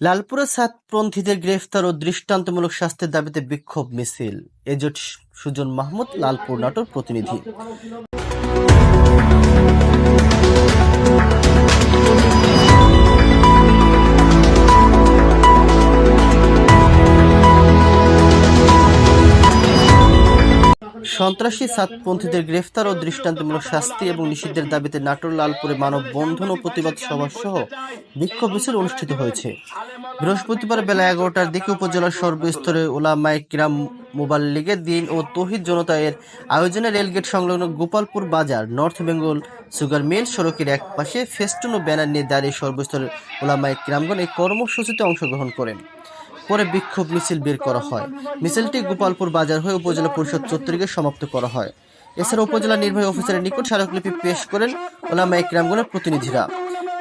লালপুরে সাতপন্থীদের গ্রেফতার ও দৃষ্টান্তমূলক শাস্তির দাবিতে বিক্ষোভ মিছিল। এজট সুজন মাহমুদ, লালপুর নাটোর প্রতিনিধি। সন্ত্রাসী সাতপন্থীদের গ্রেফতার ও দৃষ্টান্তমূলক শাস্তি এবং নিষিদ্ধের দাবিতে নাটোর, লালপুরে মানববন্ধন ও প্রতিবাদ সভা সহ বিক্ষোভ মিছিল অনুষ্ঠিত হয়েছে। বৃহস্পতিবার বেলা এগারোটার দিকে উপজেলার সর্বস্তরে ওলামায় কিরাম মোবাল্লিগের দিন ও তহিদ জনতা এর আয়োজনে রেলগেট সংলগ্ন গোপালপুর বাজার, নর্থ বেঙ্গল সুগার মিল সড়কের এক পাশে ফেস্টুন ও ব্যানার নিয়ে দাঁড়িয়ে সর্বস্তরের ওলামায় কিরামগণ এই কর্মসূচিতে অংশগ্রহণ করেন। পরে বিক্ষোভ মিছিল বের করা হয়। মিছিলটি গোপালপুর বাজার হয়ে উপজেলা পরিষদ চত্বরে সমাপ্ত করা হয়। এছাড়া উপজেলা নির্বাহী অফিসারের নিকট স্মারকলিপি পেশ করেন ওলামা ইকরামগণের প্রতিনিধিরা।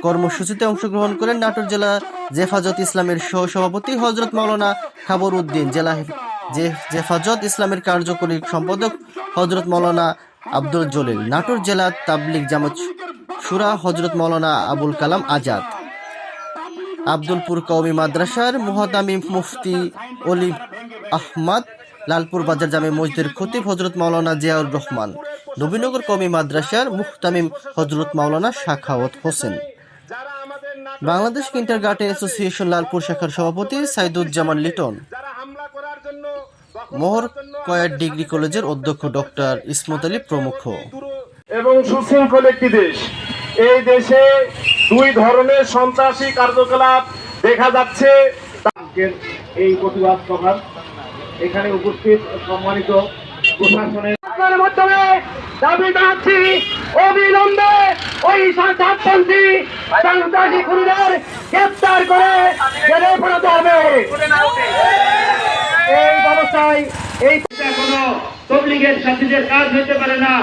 কর্মসূচিতে অংশগ্রহণ করেন নাটোর জেলা জেফাজত ইসলামের সহ সভাপতি হজরত মাওলানা খাবর উদ্দিন, জেলা জেফাজত ইসলামের কার্যকরী সম্পাদক হজরত মাওলানা আব্দুল জলিল, নাটোর জেলা তাবলিগ জামাত সুরা হজরত মাওলানা আবুল কালাম আজাদ। আব্দুলপুর কওমি মাদ্রাসার মুহাতামিম মুফতি অলি আহমদ, লালপুর বাজার জামে মসজিদের খতিব হজরত মাওলানা জিয়াউর রহমান, নবীনগর কওমি মাদ্রাসার মুহতামিম হজরত মাওলানা Shakhawat Hossain. Bangladesh kindergarten association Lalpur শাখার সভাপতি সাইদুজ্জামান লিটন, মোহর কয়ার ডিগ্রি কলেজের অধ্যক্ষ ডক্টর ইসমত আলী প্রমুখ। এবং সুশৃঙ্খল একটি দেশ। এই দেশে দুই ধরনের সন্ত্রাসী কার্যকলাপ দেখা যাচ্ছে। এই প্রতিবাদ সভা এখানে উপস্থিত সম্মানিত প্রশাসনের মাধ্যমে দাবি জানাচ্ছি অবিলম্বে ওই সন্ত্রাসপন্থী সন্ত্রাসী খুনিদের গ্রেপ্তার করে জেলে ফেরাতে হবে। এই ব্যবস্থায় এই কোনো তবলিগের সাথীদের কাজ হতে পারে না।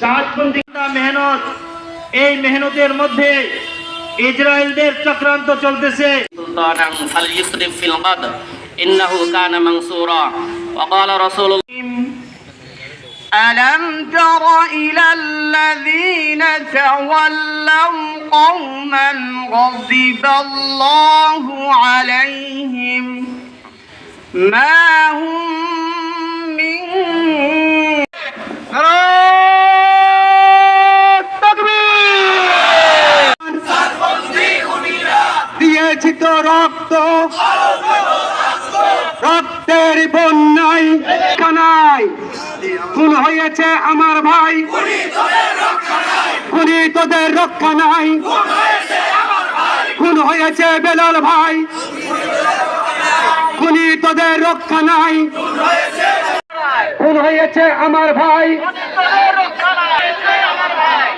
সাহায্যপন্থী মেহনত এই মেহনতের মধ্যে ইসরায়েলদের চক্রান্ত চলতেছে سلطانا فليسرف في القدر إنه كان منصورا وقال رسول الله ألم تر إلى الذين تولوا قوما غضب الله عليهم ما هم রক্ত। রক্তের বন্যায় কানাই খুন হয়েছে আমার ভাই। খুনি তোদের রক্ষা নাই। খুন হয়েছে বেলাল ভাই। খুনি তোদের রক্ষা নাই। খুন হয়েছে আমার ভাই।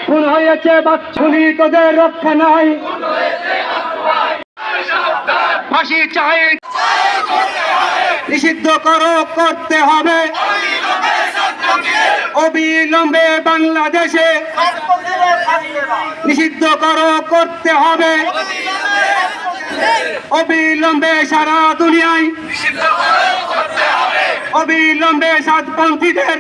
খুন হয়েছে বাচ্চুনি তোদের রক্ষা নাই। ফাঁসি চাই নিষিদ্ধ করো, করতে হবে। অবিলম্বে বাংলাদেশে নিষিদ্ধ করো, করতে হবে। অবিলম্বে সারা দুনিয়ায় অবিলম্বে সাতপন্থীদের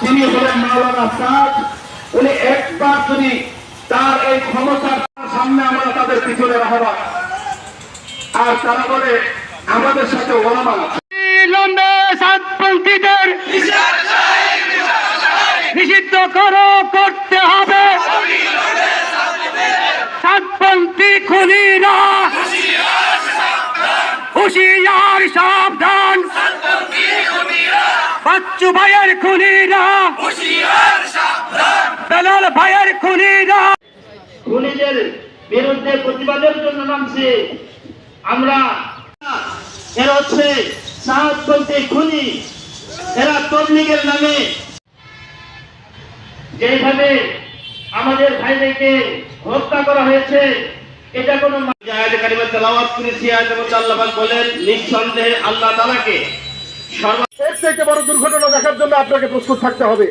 তিনি হলেন মাওলানা সাদ। উনি একবার যদি তার এই ক্ষমতার সামনে আমরা তাদের পিছনে রাখবা আর তারা বলে আমাদের সাথে ওলামা সাতপন্থীদের নিষিদ্ধ করো করতে হবে। সাতপন্থী খুনিরা হুশিয়ার সাবধান। বাচ্চু ভাইয়ের খুনিরা বেলাল ভাইয়ের খুনিরা খুনিদের বিরুদ্ধে প্রতিবাদের জন্য নামছে। আমরা এরা হচ্ছে সাহায্যপন্থী খুনি, এরা তবলিগের নামে। যেভাবে আমাদের ভাইদেরকে হত্যা করা হয়েছে, এটা কোনো আয়াত কারিমা তেলাওয়াত করেছি আয়াতের আল্লাহ বলেন, নিঃসন্দেহে আল্লাহ তাআলাকে সর্ব এর থেকে বড় দুর্ঘটনা দেখার জন্য আপনাকে প্রস্তুত থাকতে হবে।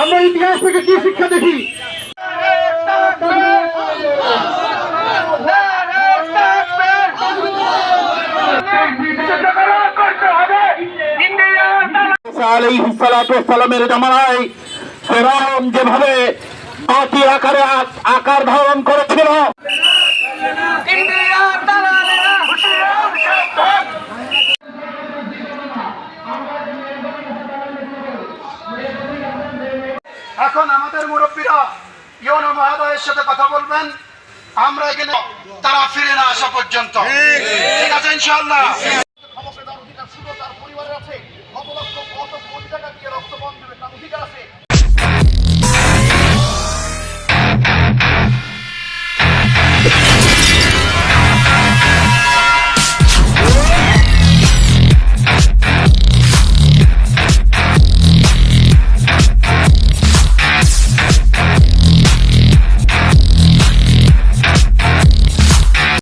আমরা ইতিহাস থেকে কি শিক্ষা দেখি? আলাইহিস সালাতু ওয়াস সালামের জামানায় ফেরাউন যেভাবে পার্টি আকারে আকার ধারণ করেছিল। এখন আমাদের মুরব্বীরা ইউনো মহোদয়ের সাথে কথা বলবেন। আমরা এখানে তারা ফিরে না আসা পর্যন্ত। ঠিক আছে ইনশাআল্লাহ।